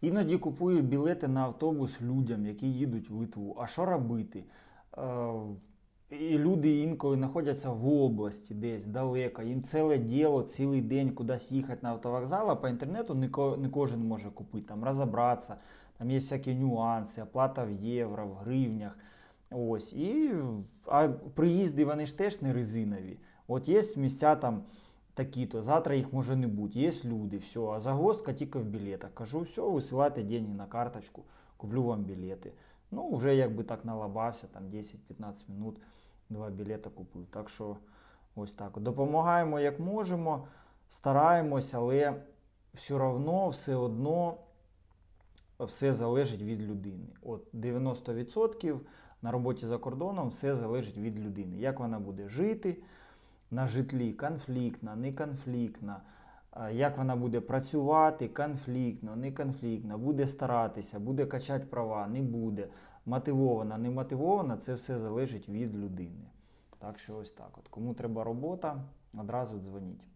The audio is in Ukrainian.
Іноді купую білети на автобус людям, які їдуть в Литву. А що робити? Е, І люди інколи знаходяться в області, десь далеко. Їм ціле діло, цілий день кудись їхати на автовокзал, а по інтернету не, ко- не кожен може купити, там розібратися. Там є всякі нюанси, оплата в євро, в гривнях. Ось. І, а приїзди вони ж теж не резинові. От є місця там такі-то, завтра їх може не бути. Є люди, все, а загвоздка тільки в білетах. Кажу, все, висилайте деньги на карточку, куплю вам білети. Ну, вже якби так налабався, там 10-15 минут, два білети купую. Так що ось так. Допомагаємо як можемо, стараємось, але все одно, все одно все залежить від людини. От 90% на роботі за кордоном все залежить від людини. Як вона буде жити на житлі, конфліктна, не конфліктна, як вона буде працювати, конфліктно, не конфліктно, буде старатися, буде качати права, не буде, мотивована, не мотивована, це все залежить від людини. Так що ось так. От. Кому треба робота, одразу дзвоніть.